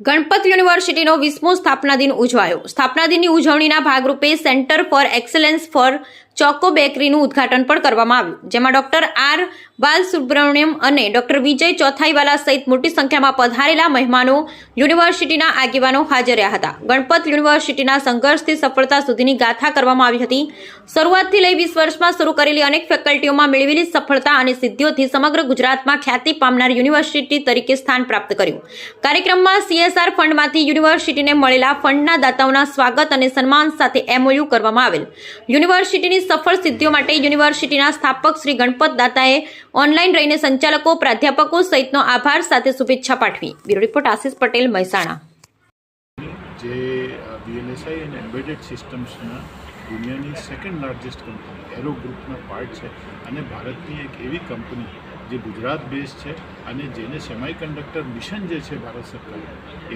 ગણપત યુનિવર્સિટીનો વીસમો સ્થાપના દિન ઉજવાયો. સ્થાપના દિનની ઉજવણીના ભાગરૂપે centre for excellence for choco બેકરીનું ઉદ્ઘાટન પણ કરવામાં આવ્યું, જેમાં ડોક્ટર આર બાલસુબ્રમણ્યમ અને ડોક્ટર વિજય ચોથાઈવાલા સહિત મોટી સંખ્યામાં પધારેલા મહેમાનો યુનિવર્સિટીના આગેવાનો હાજર રહ્યા હતા. ગણપત યુનિવર્સિટીના સંઘર્ષથી સફળતા સુધીની ગાથા કરવામાં આવી હતી. શરૂઆતથી લઈ વીસ વર્ષમાં શરૂ કરેલી અનેક ફેકલ્ટીઓમાં મેળવેલી સફળતા અને સિદ્ધિઓથી સમગ્ર ગુજરાતમાં ખ્યાતિ પામનાર યુનિવર્સિટી તરીકે સ્થાન પ્રાપ્ત કર્યું. કાર્યક્રમમાં સીએસઆર ફંડમાંથી યુનિવર્સિટીને મળેલા ફંડના દાતાઓના સ્વાગત અને સન્માન સાથે એમઓયુ કરવામાં આવેલ. યુનિવર્સિટીની સફળ સિદ્ધિઓ માટે યુનિવર્સિટીના સ્થાપક શ્રી ગણપત દાતાએ ઓનલાઈન રહીને સંચાલકો, પ્રાધ્યાપકો સહિતનો આભાર સાથે શુભેચ્છા પાઠવી. Bureau report, Ashish Patel, Mehsana. જે બીએલએસઆઈ અને એમ્બેડેડ સિસ્ટમ્સના દુનિયાની સેકન્ડ લાર્જેસ્ટ કંપની એરો ગ્રુપના પાર્ટ છે. અને ભારતની એક એવી કંપની જે ગુજરાત બેઝ છે અને જેને સેમાઈ કન્ડક્ટર મિશન જે છે ભારત સરકાર,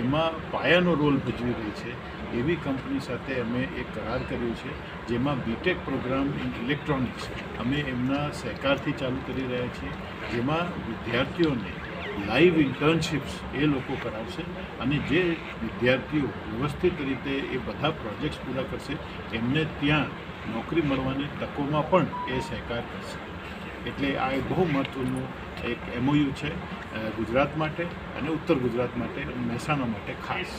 એમાં પાયાનો રોલ ભજવી રહી છે. એવી કંપની સાથે અમે એક કરાર કર્યો છે, જેમાં બીટેક પ્રોગ્રામ ઇન ઇલેક્ટ્રોનિક્સ અમે એમના સહકારથી ચાલુ કરી રહ્યા છીએ, જેમાં વિદ્યાર્થીઓને લાઈવ ઇન્ટર્નશિપ્સ એ લોકો કરાવશે અને જે વિદ્યાર્થીઓ વ્યવસ્થિત રીતે એ બધા પ્રોજેક્ટ્સ પૂરા કરશે, એમને ત્યાં નોકરી મળવાની તકોમાં પણ એ સહકાર કરશે. એટલે આ એક બહુ મહત્ત્વનું એક એમઓયુ છે ગુજરાત માટે અને ઉત્તર ગુજરાત માટે મહેસાણા માટે ખાસ.